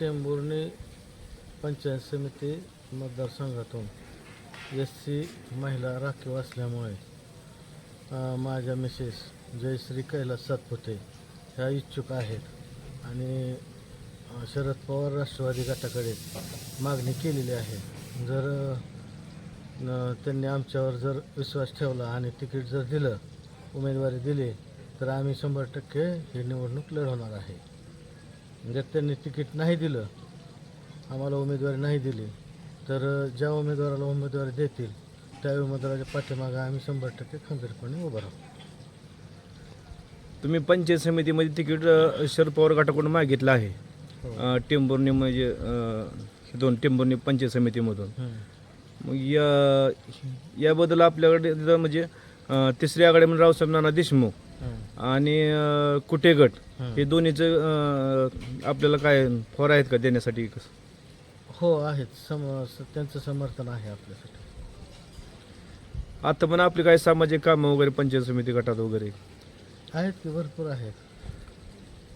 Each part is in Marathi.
टेंभुर्णी पंचायत समिती मतदारसंघातून एस सी महिला राखीव असल्यामुळे माझ्या मिसेस जयश्री कैलास सातपुते ह्या इच्छुक आहेत आणि शरद पवार राष्ट्रवादी गटाकडे मागणी केलेली आहे. जर त्यांनी आमच्यावर जर विश्वास ठेवला आणि तिकीट जर दिलं उमेदवारी दिली तर आम्ही शंभर टक्के ही निवडणूक लढवणार आहे. जर त्यांनी तिकीट नाही दिलं आम्हाला उमेदवारी नाही दिली तर ज्या उमेदवाराला उमेदवारी देतील त्या उमेदवाराच्या पाठीमागं आम्ही शंभर टक्के खंबीरपणे उभं राहू तुम्ही पंचायत समितीमध्ये तिकीट अ, शरद पवार गटाकडून मागितलं आहे हो. अ, टेंभुर्णी म्हणजे अ, हे दोन टेंभुर्णी पंचायत समितीमधून. मग या याबद्दल आपल्याकडे तिथं म्हणजे अ, तिसरी आघाडी म्हणजे रावसाहेब नाना देशमुख. आणि अ, कुटे गट. हे. दोन्हीचं अ, आपल्याला काय फॉर आहेत का देण्यासाठी कसं हो आहेत. सम स- त्यांचं समर्थन आहे आपल्यासाठी. आता पण आपली काय सामाजिक कामं वगैरे पंचायत समिती गटात वगैरे? आहेत की भरपूर आहेत.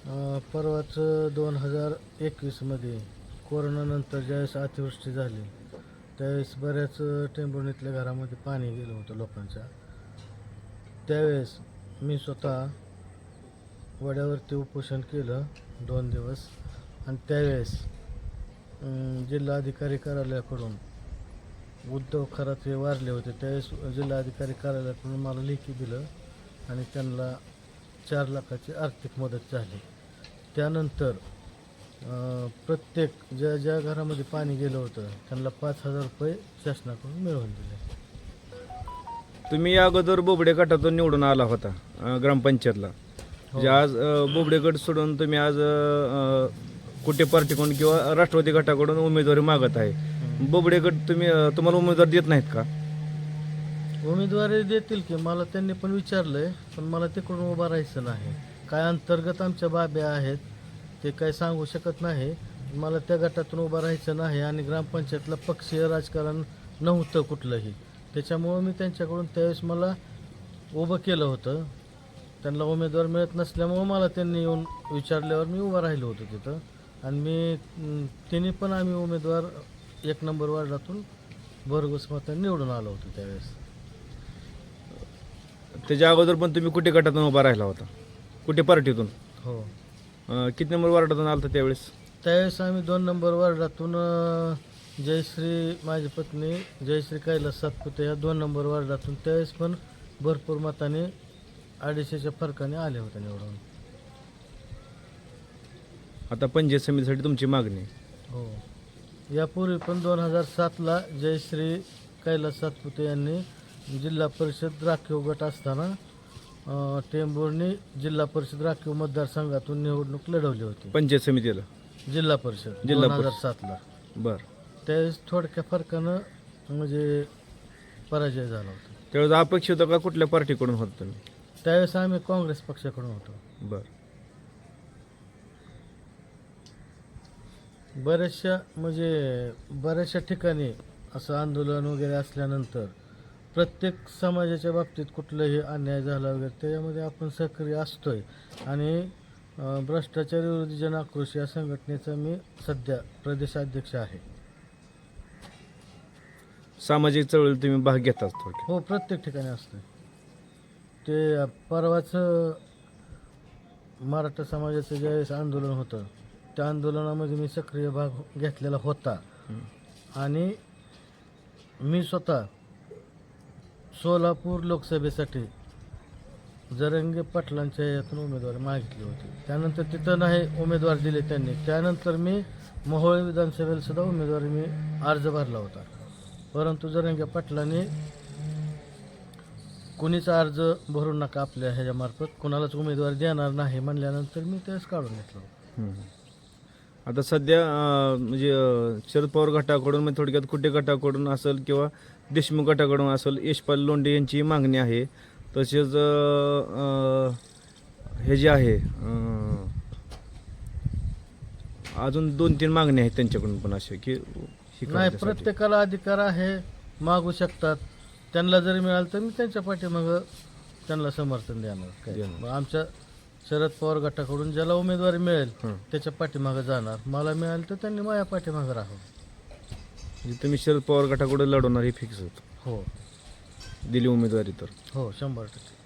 अं, परवाच दोन हजार एकवीसमध्ये कोरोनानंतर ज्यावेळेस अतिवृष्टी झाली त्यावेळेस बऱ्याच टेंभुर्णीतल्या घरामध्ये पाणी गेलं होतं लोकांच्या. त्यावेळेस मी स्वतः वड्यावरती उपोषण केलं दोन दिवस. आणि त्यावेळेस जिल्हाधिकारी कार्यालयाकडून उद्धव खरात हे वारले होते. त्यावेळेस जिल्हाधिकारी कार्यालयाकडून मला लेखी दिलं आणि त्यांना चार लाखाची आर्थिक मदत झाली. त्यानंतर प्रत्येक ज्या ज्या घरामध्ये पाणी गेलं होतं त्यांना पाच हजार रुपये शासनाकडून मिळवून दिले. तुम्ही अगोदर बोबडे गटातून निवडून आला होता ग्रामपंचायतला. म्हणजे आज अ, बोबडे गट सोडून तुम्ही आज कुठे पार्टीकडून किंवा राष्ट्रवादी गटाकडून उमेदवारी मागत आहे. बोबडे गट तुम्ही तुम्हाला उमेदवार देत नाहीत का? उमेदवारी देतील की मला त्यांनी पण विचारलंय पण मला तिकडून उभा राहायचं नाही. काय अंतर्गत आमच्या बाब्या आहेत ते काय सांगू शकत नाही. मला त्या गटातून उभं राहायचं नाही आणि ग्रामपंचायतला पक्षीय राजकारण नव्हतं कुठलंही. त्याच्यामुळं मी त्यांच्याकडून त्यावेळेस मला उभं केलं होतं. त्यांना उमेदवार मिळत नसल्यामुळं मला त्यांनी येऊन विचारल्यावर मी उभं राहिलो होतो तिथं. आणि मी तिन्ही पण आम्ही उमेदवार एक नंबर वार्डातून भरघोस मतांनी निवडून आलो होतो त्यावेळेस. त्याच्या अगोदर पण तुम्ही कुठे गटातून उभा राहिला होता? कुठे पार्टीतून? हो. किती नंबर वार्डातून आलता त्यावेळेस? त्यावेळेस आम्ही दोन नंबर वार्डातून जयश्री माझी पत्नी जयश्री कैलास सातपुते या दोन नंबर वार्डातून त्यावेळेस पण भरपूर मताने अडीचशेच्या फरकाने आले होते निवडून. आता पंचायत समितीसाठी तुमची मागणी. हो. यापूर्वी पण दोन हजार सातला जयश्री कैलास सातपुते यांनी जिल्हा परिषद राखीव गट असताना अं, टेंभुर्णी जिल्हा परिषद राखीव मतदारसंघातून निवडणूक लढवली होती. पंचायत समितीला. जिल्हा परिषद जिल्हा दोन हजार. सातला. बर. त्यावेळेस थोडक्या फरकानं म्हणजे पराजय झाला होता. त्यावेळेस अपेक्षित होतं का कुठल्या पार्टीकडून होत तुम्ही? त्यावेळेस आम्ही काँग्रेस पक्षाकडून होतो. बर. बऱ्याचशा म्हणजे बऱ्याचशा ठिकाणी असं आंदोलन वगैरे असल्यानंतर प्रत्येक समाजाच्या बाबतीत कुठलाही अन्याय झाला वगैरे त्याच्यामध्ये आपण सक्रिय असतोय. आणि अं, भ्रष्टाचार विरोधी जन आक्रोश या संघटनेचा मी सध्या प्रदेशाध्यक्ष आहे. सामाजिक चळवळीत तुम्ही भाग घेताच थोडक्यात. हो प्रत्येक ठिकाणी असतं ते परवाच मराठा समाजाचं ज्यावेळेस आंदोलन होतं त्या आंदोलनामध्ये मी सक्रिय भाग घेतलेला होता. आणि मी स्वतः सोलापूर लोकसभेसाठी जरंगे पाटलांच्या यातून उमेदवारी मागितली होती. त्यानंतर तिथं नाही उमेदवार दिले त्यांनी. त्यानंतर मी मोहोळ विधानसभेला सुद्धा उमेदवारी मी अर्ज भरला होता. परंतु जरंगे पाटलाने कुणीचा अर्ज भरू नका आपल्या ह्याच्यामार्फत कुणालाच उमेदवारी देणार नाही म्हणल्यानंतर मी त्यास काढून घेतलं आता सध्या म्हणजे शरद पवार गटाकडून म्हणजे थोडक्यात कुठे गटाकडून असेल किंवा देशमुख गटाकडून असेल यशपाल लोंढे यांची मागणी आहे. तसेच हे जे आहे अजून दोन तीन मागण्या आहेत त्यांच्याकडून पण असे की नाही. प्रत्येकाला अधिकार आहे मागू शकतात. त्यांना जरी मिळालं तर मी त्यांच्या पाठीमागं त्यांना समर्थन देणार. काय देणार. मग आमच्या शरद पवार गटाकडून ज्याला उमेदवारी मिळेल हं. त्याच्या पाठीमागे जाणार. मला मिळालं तर त्यांनी माझ्या पाठीमागे राहावं. म्हणजे तुम्ही शरद पवार गटाकडे लढवणार हे फिक्स होतं. हो. दिली उमेदवारी तर. हो शंभर टक्के.